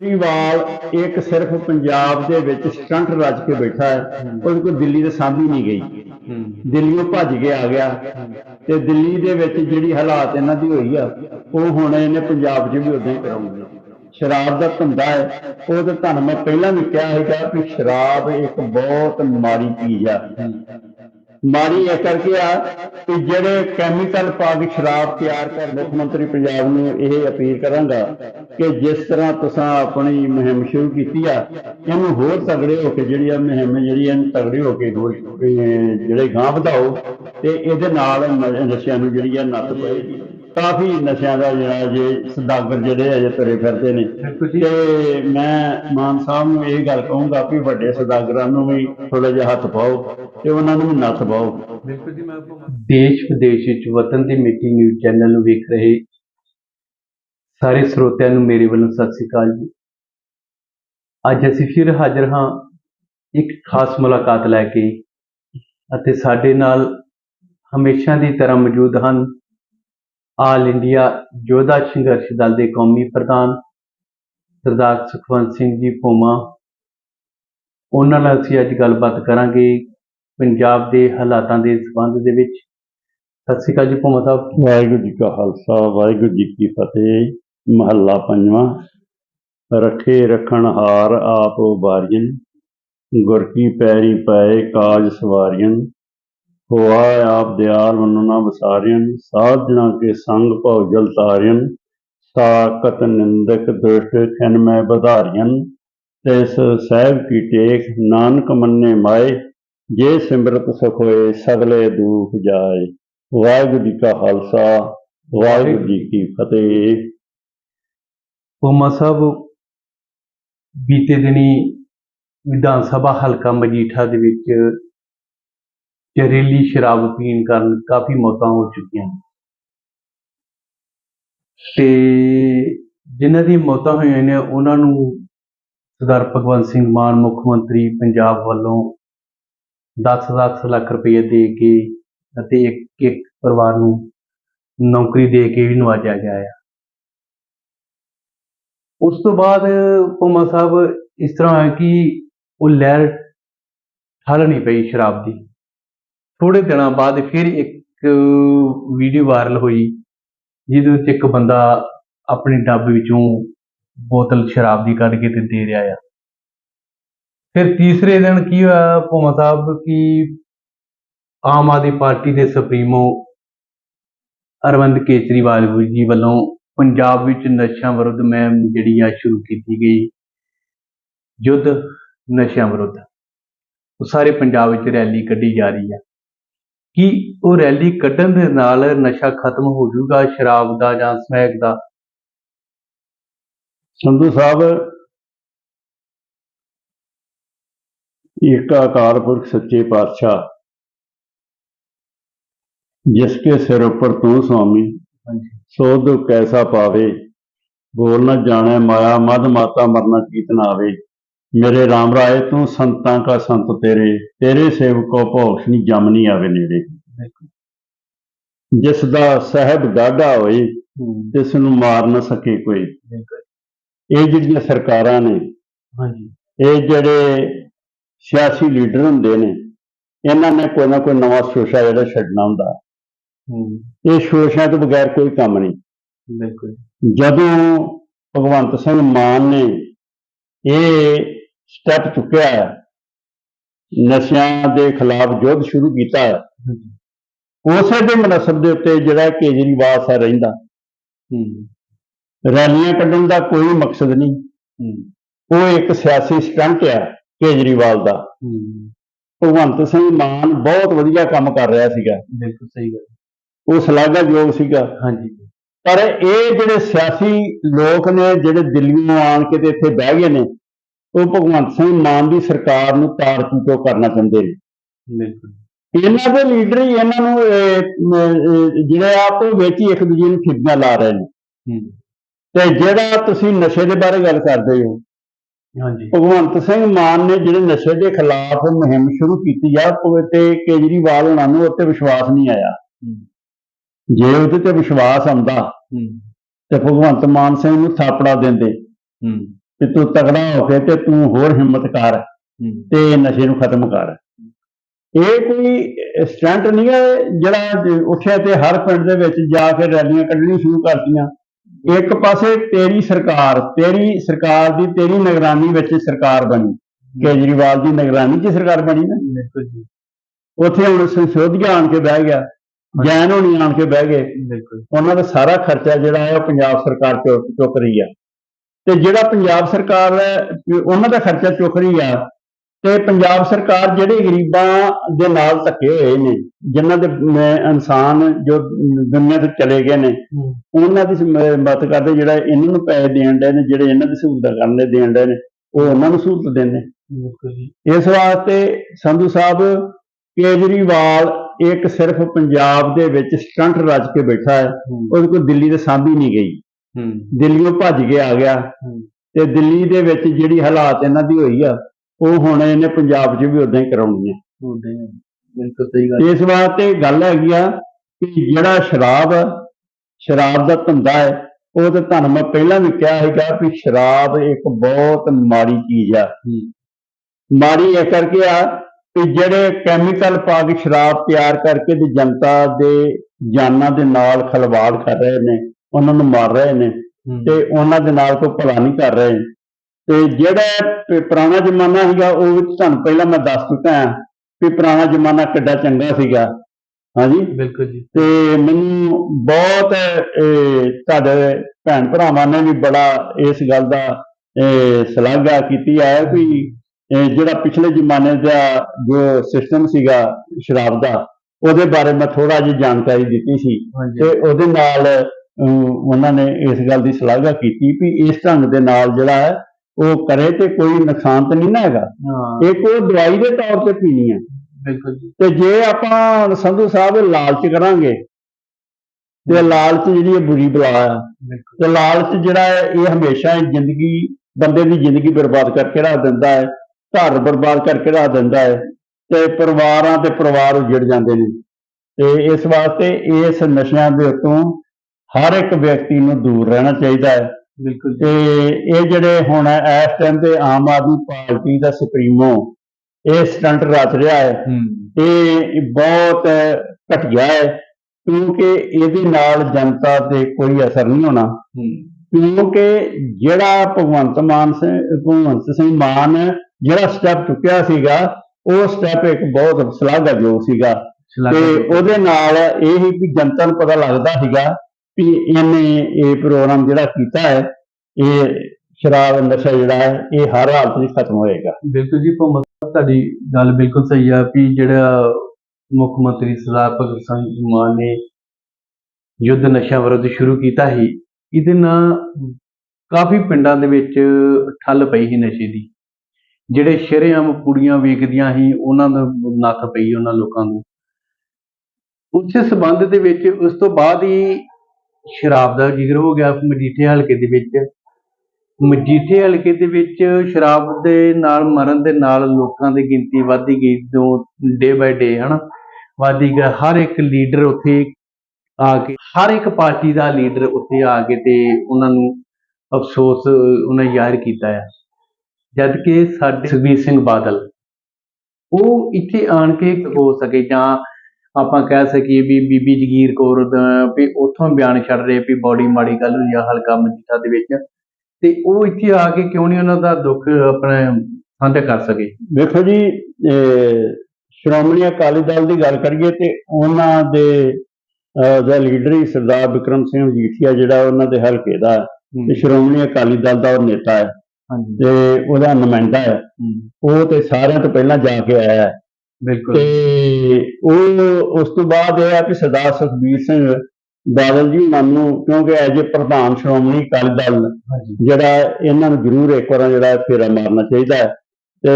ਕੇਜਰੀਵਾਲ ਇੱਕ ਸਿਰਫ ਪੰਜਾਬ ਦੇ ਵਿੱਚ ਸਟੰਟ ਰਚ ਕੇ ਬੈਠਾ ਹੈ, ਉਹਦੇ ਕੋਲ ਦਿੱਲੀ ਦੇ ਸਾਂਭੀ ਨਹੀਂ ਗਈ। ਦਿੱਲੀੋਂ ਭੱਜ ਕੇ ਆ ਗਿਆ ਤੇ ਦਿੱਲੀ ਦੇ ਵਿੱਚ ਜਿਹੜੀ ਹਾਲਾਤ ਇਹਨਾਂ ਦੀ ਹੋਈ ਆ, ਉਹ ਹੁਣ ਇਹਨੇ ਪੰਜਾਬ 'ਚ ਵੀ ਉਦਾਂ ਹੀ ਕਰਾਉਣੀ ਸ਼ਰਾਬ ਦਾ ਧੰਦਾ ਹੈ, ਉਹ ਤਾਂ ਤੁਹਾਨੂੰ ਮੈਂ ਪਹਿਲਾਂ ਵੀ ਕਿਹਾ ਹੈਗਾ ਕਿ ਸ਼ਰਾਬ ਇੱਕ ਬਹੁਤ ਮਾੜੀ ਚੀਜ਼ ਆ। ਮਾੜੀ ਇਹ ਕਰਕੇ ਆ ਕਿ ਜਿਹੜੇ ਕੈਮੀਕਲ ਪਾ ਕੇ ਸ਼ਰਾਬ ਤਿਆਰ ਕਰ ਮੁੱਖ ਮੰਤਰੀ ਪੰਜਾਬ ਨੂੰ ਇਹ ਅਪੀਲ ਕਰਾਂਗਾ ਕਿ ਜਿਸ ਤਰ੍ਹਾਂ ਤੁਸੀਂ ਆਪਣੀ ਮੁਹਿੰਮ ਸ਼ੁਰੂ ਕੀਤੀ ਆ ਇਹਨੂੰ ਹੋਰ ਤਗੜੇ ਹੋ ਕੇ ਜਿਹੜੀ ਆ ਮੁਹਿੰਮ ਜਿਹੜੀ ਇਹਨੂੰ ਤਗੜੇ ਹੋ ਕੇ ਜਿਹੜੇ ਗਾਂ ਵਧਾਓ ਤੇ ਇਹਦੇ ਨਾਲ ਨਸ਼ਿਆਂ ਨੂੰ ਜਿਹੜੀ ਆ ਨੱਥ ਪਏਗੀ ਕਾਫੀ ਨਸ਼ਿਆਂ ਦਾ ਜਿਹੜਾ ਜੇ ਸਦਾਗਰ ਜਿਹੜੇ ਅਜੇ ਤੁਰੇ ਫਿਰਦੇ ਨੇ। ਤੇ ਮੈਂ ਮਾਨ ਸਾਹਿਬ ਨੂੰ ਇਹ ਗੱਲ ਕਹੂੰਗਾ ਕਿ ਵੱਡੇ ਸਦਾਗਰਾਂ ਨੂੰ ਵੀ ਥੋੜਾ ਜਿਹਾ ਹੱਥ ਪਾਓ ਤੇ ਉਹਨਾਂ ਨੂੰ ਵੀ ਨੱਥ ਪਾਓ। ਦੇਸ਼ ਵਿਦੇਸ਼ ਵਿੱਚ ਵਤਨ ਦੀ ਮਿੱਟੀ ਨਿਊਜ਼ ਚੈਨਲ ਨੂੰ ਵੇਖ ਰਹੇ ਸਾਰੇ ਸਰੋਤਿਆਂ ਨੂੰ ਮੇਰੇ ਵੱਲੋਂ ਸਤਿ ਸ੍ਰੀ ਅਕਾਲ ਜੀ। ਅੱਜ ਅਸੀਂ ਫਿਰ ਹਾਜ਼ਰ ਹਾਂ ਇੱਕ ਖਾਸ ਮੁਲਾਕਾਤ ਲੈ ਕੇ ਅਤੇ ਸਾਡੇ ਨਾਲ ਹਮੇਸ਼ਾ ਦੀ ਤਰ੍ਹਾਂ ਮੌਜੂਦ ਹਨ ਆਲ ਇੰਡੀਆ ਯੋਧਾ ਸੰਘਰਸ਼ ਦਲ ਦੇ ਕੌਮੀ ਪ੍ਰਧਾਨ ਸਰਦਾਰ ਸੁਖਵੰਤ ਸਿੰਘ ਜੀ ਭੋਮਾ। ਉਹਨਾਂ ਨਾਲ ਅਸੀਂ ਅੱਜ ਗੱਲਬਾਤ ਕਰਾਂਗੇ ਪੰਜਾਬ ਦੇ ਹਾਲਾਤਾਂ ਦੇ ਸੰਬੰਧ ਦੇ ਵਿੱਚ। ਸਤਿ ਸ਼੍ਰੀ ਅਕਾਲ ਜੀ ਭੋਮਾ ਸਾਹਿਬ। ਵਾਹਿਗੁਰੂ ਜੀ ਕਾ ਖਾਲਸਾ, ਵਾਹਿਗੁਰੂ ਜੀ ਕੀ ਫਤਿਹ। ਮਹੱਲਾ ਪੰਜਵਾਂ, ਰੱਖੇ ਰਖਣ ਹਾਰ ਆਪ ਬਾਰੀਨ ਗੁਰ ਕੀ ਪੈਰੀ ਪਏ ਕਾਜ ਸਵਾਰੀਨ ਹੋਆ ਆਪ ਦਿਆਲ ਮਨੁਨਾ ਵਸਾਰੀਨ ਸਾਧਨਾ ਕੇ ਸੰਗ ਭਉ ਜਲ ਤਾਰੀਨ ਸਾਕਤ ਨਿੰਦਕ ਦੁਸ਼ਟ ਖਿਨ ਮੈਂ ਬਧਾਰੀਨ ਤਿਸ ਸਹਿਬ ਕੀ ਟੇਕ ਨਾਨਕ ਮੰਨੇ ਮਾਏ, ਜੇ ਸਿਮਰਤ ਸੁਖ ਹੋਏ ਸਗਲੇ ਦੁਖ ਜਾਏ। ਵਾਹਿਗੁਰੂ ਜੀ ਕਾ ਖਾਲਸਾ, ਵਾਹਿਗੁਰੂ ਜੀ ਕੀ ਫਤਿਹ। ਭੋਮਾ ਸਾਹਿਬ ਬੀਤੇ ਦਿਨੀ ਵਿਧਾਨ ਸਭਾ ਹਲਕਾ ਮਜੀਠਾ ਦੇ ਵਿੱਚ ਜ਼ਹਿਰੀਲੀ ਸ਼ਰਾਬ ਪੀਣ ਕਾਰਨ ਕਾਫੀ ਮੌਤਾਂ ਹੋ ਚੁੱਕੀਆਂ ਤੇ ਜਿਨ੍ਹਾਂ ਦੀ ਮੌਤਾਂ ਹੋਈਆਂ ਨੇ, ਉਹਨਾਂ ਨੂੰ ਸਰਦਾਰ ਭਗਵੰਤ ਸਿੰਘ ਮਾਨ, ਮੁੱਖ ਮੰਤਰੀ ਪੰਜਾਬ ਵੱਲੋਂ 10-10 ਲੱਖ ਰੁਪਏ ਦੇ ਕੇ ਅਤੇ ਇੱਕ ਇੱਕ ਪਰਿਵਾਰ ਨੂੰ ਨੌਕਰੀ ਦੇ ਕੇ ਵੀ ਨਵਾਜਿਆ ਗਿਆ ਹੈ ਉਸ ਤੋਂ ਬਾਅਦ ਭੋਮਾ ਸਾਹਿਬ ਇਸ ਤਰ੍ਹਾਂ ਹੈ ਕਿ ਉਹ ਲਹਿਰ ਠੱਲ ਪਈ ਸ਼ਰਾਬ ਦੀ। ਥੋੜੇ ਦਿਨਾਂ ਬਾਅਦ ਫਿਰ ਇੱਕ ਵੀਡੀਓ ਵਾਇਰਲ ਹੋਈ, ਜਿਹਦੇ ਵਿੱਚ ਇੱਕ ਬੰਦਾ ਆਪਣੀ ਡੱਬ ਵਿੱਚੋਂ ਬੋਤਲ ਸ਼ਰਾਬ ਦੀ ਕੱਢ ਕੇ ਤੇ ਦੇ ਰਿਹਾ ਆ। ਫਿਰ ਤੀਸਰੇ ਦਿਨ ਕੀ ਹੋਇਆ ਭੋਮਾ ਸਾਹਿਬ ਕਿ ਆਮ ਆਦਮੀ ਪਾਰਟੀ ਦੇ ਸੁਪਰੀਮੋ ਅਰਵਿੰਦ ਕੇਜਰੀਵਾਲ ਜੀ ਵੱਲੋਂ ਪੰਜਾਬ ਵਿੱਚ ਨਸ਼ਿਆਂ ਵਿਰੁੱਧ ਮੁਹਿੰਮ ਜਿਹੜੀ ਆ ਸ਼ੁਰੂ ਕੀਤੀ ਗਈ, ਯੁੱਧ ਨਸ਼ਿਆਂ ਵਿਰੁੱਧ। ਉਹ ਸਾਰੇ ਪੰਜਾਬ ਵਿੱਚ ਰੈਲੀ ਕੱਢੀ ਜਾ ਰਹੀ ਆ। ਕੀ ਉਹ ਰੈਲੀ ਕੱਢਣ ਦੇ ਨਾਲ ਨਸ਼ਾ ਖਤਮ ਹੋ ਜਾਊਗਾ, ਸ਼ਰਾਬ ਦਾ ਜਾਂ ਸਮੈਕ ਦਾ? ਸੰਧੂ ਸਾਹਿਬ ਇੱਕ ਅਕਾਲ ਪੁਰਖ ਸੱਚੇ ਪਾਤਸ਼ਾਹ, ਜਿਸ ਕੇ ਸਿਰ ਉੱਪਰ ਤੂੰ ਸੁਆਮੀ ਹਾਂਜੀ। ਸੋ ਦੁਖ ਕੈਸਾ ਪਾਵੇ? ਬੋਲ ਨਾ ਜਾਣੈ ਮਾਇਆ ਮਦ ਮਾਤਾ ਮਰਨਾ ਚੀਤ ਨਾ ਆਵੇ। ਮੇਰੇ RAM ਰਾਏ ਤੂੰ ਸੰਤਾਂ ਕਾ ਸੰਤ ਤੇਰੇ। ਤੇਰੇ ਸੇਵਕੋ ਨਹੀਂ ਜਮ ਨਹੀਂ ਆਵੇ ਨੇੜੇ। ਜਿਸ ਦਾ ਸਹਿਬ ਗਾਢਾ ਹੋਏ ਤਿਸ ਨੂੰ ਮਾਰ ਨਾ ਸਕੇ ਕੋਈ। ਇਹ ਜਿਹੜੀਆਂ ਸਰਕਾਰਾਂ ਨੇ ਹਾਂਜੀ। ਇਹ ਜਿਹੜੇ ਸਿਆਸੀ ਲੀਡਰ ਹੁੰਦੇ ਨੇ ਇਹਨਾਂ ਨੇ ਕੋਈ ਨਾ ਕੋਈ ਨਵਾਂ ਸ਼ੋਸ਼ਾ ਜਿਹੜਾ ਛੱਡਣਾ ਹੁੰਦਾ। ਇਹ ਸ਼ੋਸ਼ਾ ਤੋਂ ਬਗੈਰ ਕੋਈ ਕੰਮ ਨਹੀਂ। ਬਿਲਕੁਲ। ਜਦੋਂ ਭਗਵੰਤ ਸਿੰਘ ਮਾਨ ਨੇ ਇਹ ਸਟੈਪ ਚੁੱਕਿਆ ਨਸ਼ਿਆਂ ਦੇ ਖਿਲਾਫ ਯੁੱਧ ਸ਼ੁਰੂ ਕੀਤਾ ਉਸੇ ਦੇ ਮਨਸਬ ਦੇ ਉੱਤੇ ਜਿਹੜਾ ਕੇਜਰੀਵਾਲ ਸਾਹਿਬ ਰਹਿੰਦਾ ਰੈਲੀਆਂ ਕੱਢਣ ਦਾ ਕੋਈ ਮਕਸਦ ਨਹੀਂ। ਉਹ ਇੱਕ ਸਿਆਸੀ ਸਟੰਟ ਹੈ ਕੇਜਰੀਵਾਲ ਦਾ। ਭਗਵੰਤ ਸਿੰਘ ਮਾਨ ਬਹੁਤ ਵਧੀਆ ਕੰਮ ਕਰ ਰਿਹਾ ਸੀਗਾ। ਬਿਲਕੁਲ ਸਹੀ ਗੱਲ। ਉਹ ਸ਼ਲਾਘਾਯੋਗ ਸੀਗਾ। ਹਾਂਜੀ। ਪਰ ਇਹ ਜਿਹੜੇ ਸਿਆਸੀ ਲੋਕ ਨੇ ਜਿਹੜੇ ਦਿੱਲੀੋਂ ਆਣ ਕੇ ਤੇ ਇੱਥੇ ਬਹਿ ਗਏ ਨੇ ਉਹ ਭਗਵੰਤ ਸਿੰਘ ਮਾਨ ਦੀ ਸਰਕਾਰ ਨੂੰ ਤਾਰ ਤੋਂ ਕਰਨਾ ਚਾਹੁੰਦੇ ਨੇ। ਬਿਲਕੁਲ। ਇਹਨਾਂ ਦੇ ਲੀਡਰ ਹੀ ਇਹਨਾਂ ਨੂੰ ਜਿਹੜੇ ਆਪ ਵਿੱਚ ਹੀ ਇੱਕ ਦੂਜੇ ਨੂੰ ਠਿੱਗੀਆਂ ਲਾ ਰਹੇ ਨੇ। ਤੇ ਜਿਹੜਾ ਤੁਸੀਂ ਨਸ਼ੇ ਦੇ ਬਾਰੇ ਗੱਲ ਕਰਦੇ ਹੋ ਹਾਂਜੀ। ਭਗਵੰਤ ਸਿੰਘ ਮਾਨ ਨੇ ਜਿਹੜੇ ਨਸ਼ੇ ਦੇ ਖਿਲਾਫ ਮੁਹਿੰਮ ਸ਼ੁਰੂ ਕੀਤੀ ਆ ਤੇ ਕੇਜਰੀਵਾਲ ਉਹਨਾਂ ਨੂੰ ਉੱਤੇ ਵਿਸ਼ਵਾਸ ਨਹੀਂ ਆਇਆ। ਜੇ ਉਹਦੇ ਤੇ ਵਿਸ਼ਵਾਸ ਆਉਂਦਾ ਤੇ ਭਗਵੰਤ ਮਾਨ ਸਿੰਘ ਨੂੰ ਥਾਪੜਾ ਦਿੰਦੇ ਕਿ ਤੂੰ ਤਗੜਾ ਹੋ ਕੇ ਤੇ ਤੂੰ ਹੋਰ ਹਿੰਮਤ ਕਰ ਤੇ ਨਸ਼ੇ ਨੂੰ ਖਤਮ ਕਰ। ਇਹ ਕੋਈ ਸਟੰਟ ਨਹੀਂ ਹੈ ਜਿਹੜਾ ਉੱਠਿਆ ਤੇ ਹਰ ਪਿੰਡ ਦੇ ਵਿੱਚ ਜਾ ਕੇ ਰੈਲੀਆਂ ਕੱਢਣੀਆਂ ਸ਼ੁਰੂ ਕਰਤੀਆਂ। ਇੱਕ ਪਾਸੇ ਤੇਰੀ ਸਰਕਾਰ ਤੇਰੀ ਸਰਕਾਰ ਦੀ ਤੇਰੀ ਨਿਗਰਾਨੀ ਵਿੱਚ ਸਰਕਾਰ ਬਣੀ। ਕੇਜਰੀਵਾਲ ਦੀ ਨਿਗਰਾਨੀ 'ਚ ਸਰਕਾਰ ਬਣੀ ਨਾ। ਬਿਲਕੁਲ ਜੀ। ਉੱਥੇ ਹੁਣ ਸੰਸ਼ੋਧੀਆ ਆਣ ਕੇ ਬਹਿ ਗਿਆ। ਜੈਨ ਹੋਣੀ ਆਣ ਕੇ ਬਹਿ ਗਏ। ਬਿਲਕੁਲ। ਉਹਨਾਂ ਦਾ ਸਾਰਾ ਖਰਚਾ ਜਿਹੜਾ ਹੈ ਉਹ ਪੰਜਾਬ ਸਰਕਾਰ ਚੁੱਕ ਰਹੀ ਆ। ਤੇ ਜਿਹੜਾ ਪੰਜਾਬ ਸਰਕਾਰ ਉਹਨਾਂ ਦਾ ਖਰਚਾ ਚੁੱਕ ਰਹੀ ਆ। ਤੇ ਪੰਜਾਬ ਸਰਕਾਰ ਜਿਹੜੇ ਗਰੀਬਾਂ ਦੇ ਨਾਲ ਧੱਕੇ ਹੋਏ ਨੇ ਜਿਨ੍ਹਾਂ ਦੇ ਇਨਸਾਨ ਜੋ ਦੁਨੀਆ ਤੋਂ ਚਲੇ ਗਏ ਨੇ ਉਹਨਾਂ ਦੀ ਮਦਦ ਕਰਦੇ ਜਿਹੜਾ ਇਹਨਾਂ ਨੂੰ ਪੈਸੇ ਦੇਣ ਦੇ ਨੇ ਜਿਹੜੇ ਇਹਨਾਂ ਦੀ ਸਹੂਲਤਾਂ ਕਰਨ ਦੇ ਦੇਣ ਦੇ ਨੇ ਉਹ ਉਹਨਾਂ ਨੂੰ ਸਹੂਲਤ ਜੀ। ਇਸ ਵਾਸਤੇ ਸੰਧੂ ਸਾਹਿਬ ਕੇਜਰੀਵਾਲ ਇੱਕ ਸਿਰਫ ਪੰਜਾਬ ਦੇ ਵਿੱਚ ਸਟੰਟ ਰਚ ਕੇ ਬੈਠਾ ਹੈ ਹੂੰ। ਉਹਦੇ ਕੋਲ ਦਿੱਲੀ ਤੇ ਸਾਂਭੀ ਨਹੀਂ ਗਈ। ਹੂੰ। ਦਿੱਲੀੋਂ ਭੱਜ ਕੇ ਆ ਗਿਆ। ਹੂੰ। ਤੇ ਦਿੱਲੀ ਦੇ ਵਿੱਚ ਜਿਹੜੀ ਹਾਲਾਤ ਇਹਨਾਂ ਦੀ ਹੋਈ ਆ ਉਹ ਹੁਣ ਇਹਨੇ ਪੰਜਾਬ 'ਚ ਵੀ ਉਦਾਂ ਹੀ ਕਰਾਉਣੀ ਉਹਦੇ ਬਿਲਕੁਲ ਸਹੀ ਗੱਲ ਇਸ ਵਾਸਤੇ ਗੱਲ ਹੈਗੀ ਆ ਕਿ ਜਿਹੜਾ ਸ਼ਰਾਬ ਸ਼ਰਾਬ ਦਾ ਧੰਦਾ ਹੈ ਉਹ ਤੇ ਤੁਹਾਨੂੰ ਮੈਂ ਪਹਿਲਾਂ ਵੀ ਕਿਹਾ ਸੀਗਾ ਕਿ ਸ਼ਰਾਬ ਇੱਕ ਬਹੁਤ ਮਾੜੀ ਚੀਜ਼ ਆ। ਹੂੰ। ਮਾੜੀ ਇਹ ਕਰਕੇ ਆ ਕਿ ਜਿਹੜੇ ਕੈਮੀਕਲ ਪਾ ਕੇ ਸ਼ਰਾਬ ਤਿਆਰ ਕਰਕੇ ਤੇ ਜਨਤਾ ਦੇ ਜਾਨਾਂ ਦੇ ਨਾਲ ਖਲਵਾੜ ਕਰ ਰਹੇ ਨੇ ਉਹਨਾਂ ਨੂੰ ਮਾਰ ਰਹੇ ਨੇ ਤੇ ਉਹਨਾਂ ਦੇ ਨਾਲ ਕੋਈ ਭਲਾ ਨਹੀਂ ਕਰ ਰਹੇ। ਤੇ ਜਿਹੜਾ ਪੁਰਾਣਾ ਜ਼ਮਾਨਾ ਸੀਗਾ ਉਹ ਵੀ ਤੁਹਾਨੂੰ ਪਹਿਲਾਂ ਮੈਂ ਦੱਸ ਹਾਂ ਕਿ ਪੁਰਾਣਾ ਜ਼ਮਾਨਾ ਕਿੱਡਾ ਚੰਗਾ ਸੀਗਾ। ਹਾਂਜੀ? ਬਿਲਕੁਲ ਜੀ। ਤੇ ਮੈਨੂੰ ਬਹੁਤ ਤੁਹਾਡੇ ਭੈਣ ਭਰਾਵਾਂ ਨੇ ਵੀ ਬੜਾ ਇਸ ਗੱਲ ਦਾ ਸ਼ਲਾਘਾ ਕੀਤੀ ਹੈ ਕਿ ਇਹ ਜਿਹੜਾ ਪਿਛਲੇ ਜ਼ਮਾਨੇ ਦਾ ਜੋ ਸਿਸਟਮ ਸੀਗਾ ਸ਼ਰਾਬ ਦਾ ਉਹਦੇ ਬਾਰੇ ਮੈਂ ਥੋੜਾ ਜਿਹੀ ਜਾਣਕਾਰੀ ਦਿੱਤੀ ਸੀ ਤੇ ਉਹਦੇ ਨਾਲ ਉਹਨਾਂ ਨੇ ਇਸ ਗੱਲ ਦੀ ਸ਼ਲਾਘਾ ਕੀਤੀ ਵੀ ਇਸ ਢੰਗ ਦੇ ਨਾਲ ਜਿਹੜਾ ਹੈ ਉਹ ਕਰੇ ਤੇ ਕੋਈ ਨੁਕਸਾਨ ਤਾਂ ਨਹੀਂ ਨਾ ਹੈਗਾ। ਹਾਂ। ਇੱਕ ਉਹ ਦਵਾਈ ਦੇ ਤੌਰ ਤੇ ਪੀਣੀ ਆ। ਬਿਲਕੁਲ ਤੇ ਜੇ ਆਪਾਂ ਸੰਧੂ ਸਾਹਿਬ ਲਾਲਚ ਕਰਾਂਗੇ ਤੇ ਲਾਲਚ ਜਿਹੜੀ ਇਹ ਬੁਰੀ ਬਲਾ ਬਿਲਕੁਲ। ਤੇ ਲਾਲਚ ਜਿਹੜਾ ਹੈ ਇਹ ਹਮੇਸ਼ਾ ਹੀ ਜ਼ਿੰਦਗੀ ਬੰਦੇ ਦੀ ਜ਼ਿੰਦਗੀ ਬਰਬਾਦ ਕਰਕੇ ਰੱਖ ਦਿੰਦਾ ਹੈ। ਘਰ ਬਰਬਾਦ ਕਰਕੇ ਰੱਖ ਦਿੰਦਾ ਹੈ ਤੇ ਪਰਿਵਾਰਾਂ ਤੇ ਪਰਿਵਾਰ ਉਜੜ ਜਾਂਦੇ ਨੇ। ਤੇ ਇਸ ਵਾਸਤੇ ਇਸ ਨਸ਼ਿਆਂ ਦੇ ਉੱਤੋਂ ਹਰ ਇੱਕ ਵਿਅਕਤੀ ਨੂੰ ਦੂਰ ਰਹਿਣਾ ਚਾਹੀਦਾ ਹੈ। ਬਿਲਕੁਲ ਤੇ ਇਹ ਜਿਹੜੇ ਹੁਣ ਇਸ ਟਾਈਮ ਤੇ ਆਮ ਆਦਮੀ ਪਾਰਟੀ ਦਾ ਸੁਪਰੀਮੋ ਇਹ ਸਟੰਟ ਰਚ ਰਿਹਾ ਹੈ। ਇਹ ਬਹੁਤ ਘਟੀਆ ਹੈ ਕਿਉਂਕਿ ਇਹਦੇ ਨਾਲ ਜਨਤਾ ਤੇ ਕੋਈ ਅਸਰ ਨਹੀਂ ਹੋਣਾ। ਕਿਉਂਕਿ ਜਿਹੜਾ ਭਗਵੰਤ ਮਾਨ ਸਿੰਘ ਭਗਵੰਤ ਸਿੰਘ ਮਾਨ ਜਿਹੜਾ ਸਟੈਪ ਚੁੱਕਿਆ ਸੀਗਾ ਉਹ ਸਟੈਪ ਇੱਕ ਬਹੁਤ ਸ਼ਲਾਘਾਯੋਗ ਸੀਗਾ। ਤੇ ਉਹਦੇ ਨਾਲ ਇਹ ਹੀ ਵੀ ਜਨਤਾ ਨੂੰ ਪਤਾ ਲੱਗਦਾ ਸੀਗਾ ਵੀ ਇਹਨੇ ਇਹ ਪ੍ਰੋਗਰਾਮ ਜਿਹੜਾ ਕੀਤਾ ਹੈ ਇਹ ਸ਼ਰਾਬ ਨਸ਼ਾ ਜਿਹੜਾ ਹੈ ਇਹ ਹਰ ਹਾਲਤ ਵਿੱਚ ਖਤਮ ਹੋਏਗਾ। ਬਿਲਕੁਲ ਜੀ ਭੁਮਤ ਤੁਹਾਡੀ ਗੱਲ ਬਿਲਕੁਲ ਸਹੀ ਆ ਵੀ ਜਿਹੜਾ ਮੁੱਖ ਮੰਤਰੀ ਸਰਦਾਰ ਭਗਤ ਸਿੰਘ ਮਾਨ ਨੇ ਯੁੱਧ ਨਸ਼ਾ ਵਿਰੁੱਧ ਸ਼ੁਰੂ ਕੀਤਾ ਸੀ ਇਹਦੇ ਨਾਲ ਕਾਫੀ ਪਿੰਡਾਂ ਦੇ ਵਿੱਚ ਠੱਲ ਪਈ ਸੀ ਨਸ਼ੇ ਦੀ। ਜਿਹੜੇ ਸ਼ਰੇਆਮ ਕੁੜੀਆਂ ਵੇਚਦੀਆਂ ਸੀ, ਉਹਨਾਂ ਦਾ ਨੱਥ ਪਈ ਉਹਨਾਂ ਲੋਕਾਂ ਨੂੰ। ਉਸੇ ਸਬੰਧ ਦੇ ਵਿੱਚ ਉਸ ਤੋਂ ਬਾਅਦ ਹੀ ਸ਼ਰਾਬ ਦਾ ਜ਼ਿਕਰ ਹੋ ਗਿਆ ਮਜੀਠੇ ਹਲਕੇ ਦੇ ਵਿੱਚ। ਮਜੀਠੇ ਹਲਕੇ ਦੇ ਵਿੱਚ ਸ਼ਰਾਬ ਦੇ ਨਾਲ ਮਰਨ ਦੇ ਨਾਲ ਲੋਕਾਂ ਦੀ ਗਿਣਤੀ ਵੱਧਦੀ ਗਈ ਜੋ ਡੇ ਬਾਏ ਡੇ ਹਨਾ? ਵੱਧਦੀ ਗਈ। ਹਰ ਇੱਕ ਲੀਡਰ ਉੱਥੇ ਆ ਕੇ, ਹਰ ਇੱਕ ਪਾਰਟੀ ਦਾ ਲੀਡਰ ਉੱਥੇ ਆ ਕੇ ਤੇ ਉਹਨਾਂ ਨੂੰ ਅਫਸੋਸ, ਉਹਨਾਂ ਜ਼ਾਹਿਰ ਕੀਤਾ ਆ। ਜਦ ਕਿ ਸਾਡੇ ਸੁਖਬੀਰ ਸਿੰਘ ਬਾਦਲ ਉਹ ਇੱਥੇ ਆਣ ਕੇ ਹੋ ਸਕੇ ਜਾਂ ਆਪਾਂ ਕਹਿ ਸਕੀਏ ਵੀ ਬੀਬੀ ਜਗੀਰ ਕੌਰ ਵੀ ਉੱਥੋਂ ਬਿਆਨ ਛੱਡ ਰਹੇ ਵੀ ਬੋਡੀ ਮਾੜੀ ਗੱਲ ਹੋਈ ਆ ਹਲਕਾ ਮਜੀਠਾ ਦੇ ਵਿੱਚ। ਤੇ ਉਹ ਇੱਥੇ ਆ ਕੇ ਕਿਉਂ ਨਹੀਂ ਉਹਨਾਂ ਦਾ ਦੁੱਖ ਆਪਣੇ ਸਾਂਝਾ ਕਰ ਸਕੇ? ਵੇਖੋ ਜੀ ਸ਼੍ਰੋਮਣੀ ਅਕਾਲੀ ਦਲ ਦੀ ਗੱਲ ਕਰੀਏ ਤੇ ਉਹਨਾਂ ਦੇ ਦਾ ਲੀਡਰ ਹੀ ਸਰਦਾਰ ਵਿਕਰਮ ਸਿੰਘ ਮਜੀਠੀਆ ਜਿਹੜਾ ਉਹਨਾਂ ਦੇ ਹਲਕੇ ਦਾ ਤੇ ਸ਼੍ਰੋਮਣੀ ਅਕਾਲੀ ਦਲ ਦਾ ਉਹ ਨੇਤਾ ਹੈ। ਤੇ ਉਹਦਾ ਨੁਮਾਇੰਦਾ ਹੈ। ਉਹ ਤੇ ਸਾਰਿਆਂ ਤੋਂ ਪਹਿਲਾਂ ਜਾ ਕੇ ਆਇਆ ਹੈ। ਬਿਲਕੁਲ। ਤੇ ਉਹ ਉਸ ਤੋਂ ਬਾਅਦ ਇਹ ਆ ਕਿ ਸਰਦਾਰ ਸੁਖਬੀਰ ਸਿੰਘ ਬਾਦਲ ਜੀ ਨੂੰ ਕਿਉਂਕਿ ਐਜ ਪ੍ਰਧਾਨ ਸ਼੍ਰੋਮਣੀ ਅਕਾਲੀ ਦਲ ਜਿਹੜਾ ਇਹਨਾਂ ਨੂੰ ਜ਼ਰੂਰ ਇੱਕ ਵਾਰ ਜਿਹੜਾ ਫੇਰਾ ਮਾਰਨਾ ਚਾਹੀਦਾ ਹੈ ਤੇ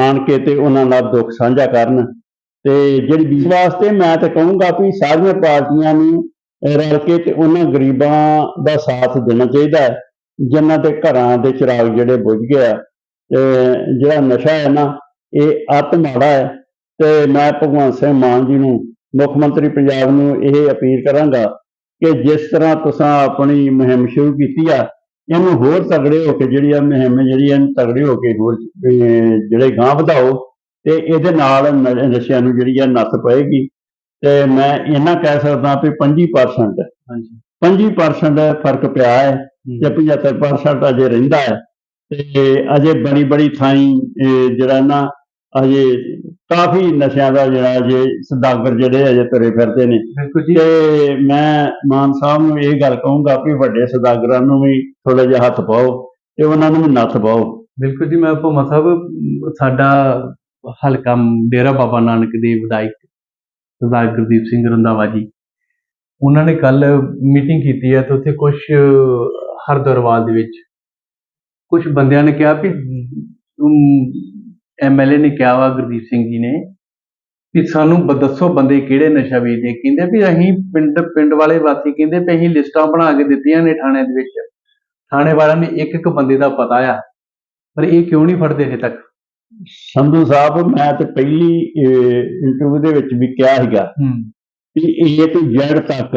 ਆਣ ਕੇ ਤੇ ਉਹਨਾਂ ਨਾਲ ਦੁੱਖ ਸਾਂਝਾ ਕਰਨ। ਤੇ ਜਿਹੜੀ ਬੀਜ ਵਾਸਤੇ ਮੈਂ ਤਾਂ ਕਹੂੰਗਾ ਵੀ ਸਾਰੀਆਂ ਪਾਰਟੀਆਂ ਨੂੰ ਰਲ ਕੇ ਤੇ ਉਹਨਾਂ ਗਰੀਬਾਂ ਦਾ ਸਾਥ ਦੇਣਾ ਚਾਹੀਦਾ ਹੈ। ਜਿਨ੍ਹਾਂ ਦੇ ਘਰਾਂ ਦੇ ਚਿਰਾਗ ਜਿਹੜੇ ਬੁਝ ਗਏ ਆ ਤੇ ਜਿਹੜਾ ਨਸ਼ਾ ਹੈ ਨਾ ਇਹ ਅਤ ਮਾੜਾ ਹੈ। ਤੇ ਮੈਂ ਭਗਵੰਤ ਸਿੰਘ ਮਾਨ ਜੀ ਨੂੰ ਮੁੱਖ ਮੰਤਰੀ ਪੰਜਾਬ ਨੂੰ ਇਹ ਅਪੀਲ ਕਰਾਂਗਾ ਕਿ ਜਿਸ ਤਰ੍ਹਾਂ ਤੁਸੀਂ ਆਪਣੀ ਮੁਹਿੰਮ ਸ਼ੁਰੂ ਕੀਤੀ ਆ ਇਹਨੂੰ ਹੋਰ ਤਗੜੇ ਹੋ ਕੇ ਜਿਹੜੀ ਆ ਮੁਹਿੰਮ ਜਿਹੜੀ ਇਹਨੂੰ ਤਗੜੇ ਹੋ ਕੇ ਹੋਰ ਜਿਹੜੇ ਗਾਂ ਵਧਾਓ ਤੇ ਇਹਦੇ ਨਾਲ ਨਸ਼ਿਆਂ ਨੂੰ ਜਿਹੜੀ ਆ ਨੱਥ ਪਏਗੀ। ਤੇ ਮੈਂ ਇਹਨਾਂ ਕਹਿ ਸਕਦਾ ਵੀ 25% ਹਾਂਜੀ। 25% ਫ਼ਰਕ ਪਿਆ ਹੈ। ਤੇ 75% ਅਜੇ ਰਹਿੰਦਾ ਹੈ। ਤੇ ਅਜੇ ਬੜੀ ਬੜੀ ਥਾਈਂ ਜਿਹੜਾ ਨਾ ਅਜੇ ਕਾਫੀ ਨਸ਼ਿਆਂ ਦਾ ਜਿਹੜਾ ਅਜੇ ਸਦਾਗਰ ਜਿਹੜੇ ਅਜੇ ਤੁਰੇ ਫਿਰਦੇ ਨੇ। ਜੀ। ਤੇ ਮੈਂ ਮਾਨ ਸਾਹਿਬ ਨੂੰ ਇਹ ਗੱਲ ਕਹੂੰਗਾ ਵੀ ਵੱਡੇ ਸਦਾਗਰਾਂ ਨੂੰ ਵੀ ਥੋੜਾ ਜਿਹਾ ਹੱਥ ਪਾਓ ਤੇ ਉਹਨਾਂ ਨੂੰ ਵੀ ਨੱਥ ਪਾਓ। ਬਿਲਕੁਲ ਜੀ ਮੈਂ ਭੋਮਾ ਸਾਹਿਬ ਸਾਡਾ ਹਲਕਾ ਡੇਰਾ ਬਾਬਾ ਨਾਨਕ ਦੇ ਵਿਧਾਇਕ ਸਰਦਾਰ ਗੁਰਦੀਪ ਸਿੰਘ ਰੰਧਾਵਾ ਜੀ ਉਹਨਾਂ ਨੇ ਕੱਲ ਮੀਟਿੰਗ ਕੀਤੀ ਹੈ ਤੇ ਉੱਥੇ ਕੁਝ ਹਰਦਰਵਾਲ ਦੇ ਵਿੱਚ। ਕੁਝ ਬੰਦਿਆਂ ਨੇ ਕਿਹਾ ਵੀ ਐਮਐਲਏ ਨੇ ਕਿਹਾ ਵਾ ਗੁਰਦੀਪ ਸਿੰਘ ਜੀ ਨੇ ਕਿ ਸਾਨੂੰ ਦੱਸੋ ਬੰਦੇ ਕਿਹੜੇ ਨਸ਼ਾ ਵੇਚਦੇ ਕਹਿੰਦੇ ਵੀ ਅਸੀਂ ਪਿੰਡ ਪਿੰਡ ਵਾਲੇ ਵਾਸੀ ਕਹਿੰਦੇ ਵੀ ਅਸੀਂ ਲਿਸਟਾਂ ਬਣਾ ਕੇ ਦਿੱਤੀਆਂ ਨੇ ਥਾਣੇ ਦੇ ਵਿੱਚ। ਥਾਣੇ ਵਾਲਿਆਂ ਨੇ ਇੱਕ ਇੱਕ ਬੰਦੇ ਦਾ ਪਤਾ ਆ ਪਰ ਇਹ ਕਿਉਂ ਨਹੀਂ ਫੜਦੇ ਹਜੇ ਤੱਕ? ਸੰਧੂ ਸਾਹਿਬ ਮੈਂ ਤੇ ਪਹਿਲੀ ਇੰਟਰਵਿਊ ਦੇ ਵਿੱਚ ਵੀ ਕਿਹਾ ਸੀਗਾ ਹੂੰ। ਕਿ ਇਹ ਤੋਂ ਜੜ ਤੱਕ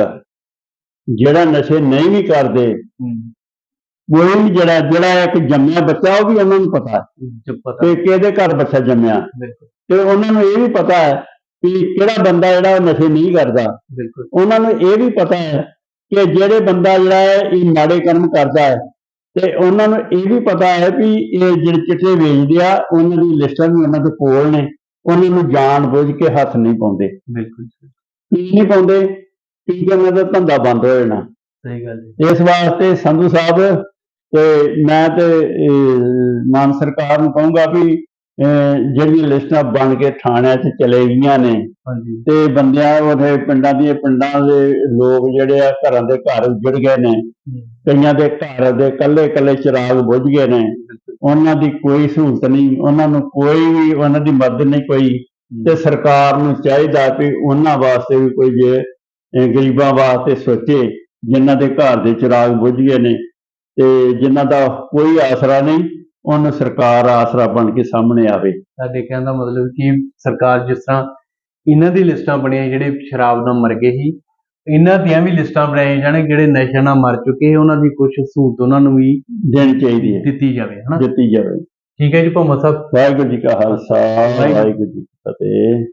ਜਿਹੜਾ ਨਸ਼ੇ ਨਹੀਂ ਵੀ ਕਰਦੇ ਹੂੰ। ਕੋਈ ਵੀ ਜਿਹੜਾ ਜਿਹੜਾ ਇੱਕ ਜੰਮਿਆ ਬੱਚਾ ਉਹ ਵੀ ਉਹਨਾਂ ਨੂੰ ਪਤਾ ਹੈ। ਪਤਾ ਕਿ ਕਿਹਦੇ ਘਰ ਬੱਚਾ ਜੰਮਿਆ। ਤੇ ਉਹਨਾਂ ਨੂੰ ਇਹ ਵੀ ਪਤਾ ਹੈ ਕਿ ਕਿਹੜਾ ਬੰਦਾ ਜਿਹੜਾ ਉਹ ਨਸ਼ੇ ਨਹੀਂ ਕਰਦਾ। ਉਹਨਾਂ ਨੂੰ ਇਹ ਵੀ ਪਤਾ ਹੈ ਕਿ ਜਿਹੜੇ ਬੰਦਾ ਜਿਹੜਾ ਹੈ ਇਹ ਮਾੜੇ ਕਰਮ ਕਰਦਾ ਹੈ। ਤੇ ਉਹਨਾਂ ਨੂੰ ਇਹ ਵੀ ਪਤਾ ਹੈ ਵੀ ਇਹ ਜਿਹੜੇ ਚਿੱਟੇ ਵੇਚਦੇ ਆ ਉਹਨਾਂ ਦੀ ਲਿਸਟਾਂ ਵੀ ਉਹਨਾਂ ਦੇ ਕੋਲ ਨੇ। ਉਹਨਾਂ ਨੂੰ ਜਾਣ ਬੁੱਝ ਕੇ ਹੱਥ ਨਹੀਂ ਪਾਉਂਦੇ। ਬਿਲਕੁਲ ਕੀ ਨਹੀਂ ਪਾਉਂਦੇ? ਕਿਉਂਕਿ ਉਹਨਾਂ ਦਾ ਧੰਦਾ ਬੰਦ ਹੋ ਜਾਣਾ। ਸਹੀ ਗੱਲ ਹੈ ਇਸ ਵਾਸਤੇ ਸੰਧੂ ਸਾਹਿਬ ਤੇ ਮੈਂ ਤੇ ਮਾਨ ਸਰਕਾਰ ਨੂੰ ਕਹੂੰਗਾ ਵੀ ਜਿਹੜੀਆਂ ਲਿਸਟਾਂ ਬਣ ਕੇ ਥਾਣਿਆਂ 'ਚ ਚਲੇ ਗਈਆਂ ਨੇ ਤੇ ਬੰਦਿਆਂ ਉਹਦੇ ਪਿੰਡਾਂ ਦੀਆਂ ਪਿੰਡਾਂ ਦੇ ਲੋਕ ਜਿਹੜੇ ਆ ਘਰਾਂ ਦੇ ਘਰ ਉੱਜੜ ਗਏ ਨੇ ਕਈਆਂ ਦੇ ਘਰ ਦੇ ਕੱਲੇ ਕੱਲੇ ਚਿਰਾਗ ਬੁਝ ਗਏ ਨੇ ਉਹਨਾਂ ਦੀ ਕੋਈ ਸਹੂਲਤ ਨਹੀਂ ਉਹਨਾਂ ਨੂੰ ਕੋਈ ਵੀ ਉਹਨਾਂ ਦੀ ਮਦਦ ਨਹੀਂ ਕੋਈ ਤੇ ਸਰਕਾਰ ਨੂੰ ਚਾਹੀਦਾ ਵੀ ਉਹਨਾਂ ਵਾਸਤੇ ਵੀ ਕੋਈ ਜੇ ਗਰੀਬਾਂ ਵਾਸਤੇ ਸੋਚੇ ਜਿਨ੍ਹਾਂ ਦੇ ਘਰ ਦੇ ਚਿਰਾਗ ਬੁਝ ਗਏ ਨੇ ਤੇ ਜਿਨ੍ਹਾਂ ਦਾ ਕੋਈ ਆਸਰਾ ਨਹੀਂ ਉਹਨੂੰ ਸਰਕਾਰ ਆਸਰਾ ਬਣ ਕੇ ਸਾਹਮਣੇ ਆਵੇ। ਸਾਡੇ ਕਹਿਣ ਦਾ ਮਤਲਬ ਕਿ ਸਰਕਾਰ ਜਿਸ ਤਰ੍ਹਾਂ ਇਹਨਾਂ ਦੀ ਲਿਸਟਾਂ ਬਣੀਆਂ ਜਿਹੜੇ ਸ਼ਰਾਬ ਨਾਲ ਮਰ ਗਏ ਸੀ ਇਹਨਾਂ ਦੀਆਂ ਵੀ ਲਿਸਟਾਂ ਬਣਾਈਆਂ ਜਾਣ ਜਿਹੜੇ ਨਸ਼ੇ ਨਾਲ ਮਰ ਚੁੱਕੇ ਉਹਨਾਂ ਦੀ ਕੁਝ ਸਹੂਲਤ ਉਹਨਾਂ ਨੂੰ ਵੀ ਦੇਣੀ ਚਾਹੀਦੀ ਹੈ। ਦਿੱਤੀ ਜਾਵੇ ਹਨਾ? ਦਿੱਤੀ ਜਾਵੇ। ਠੀਕ ਹੈ ਜੀ ਭੋਮਾ ਸਾਹਿਬ। ਵਾਹਿਗੁਰੂ ਜੀ ਕਾ ਖਾਲਸਾ ਵਾਹਿਗੁਰੂ ਜੀ ਕੀ ਫਤਿਹ।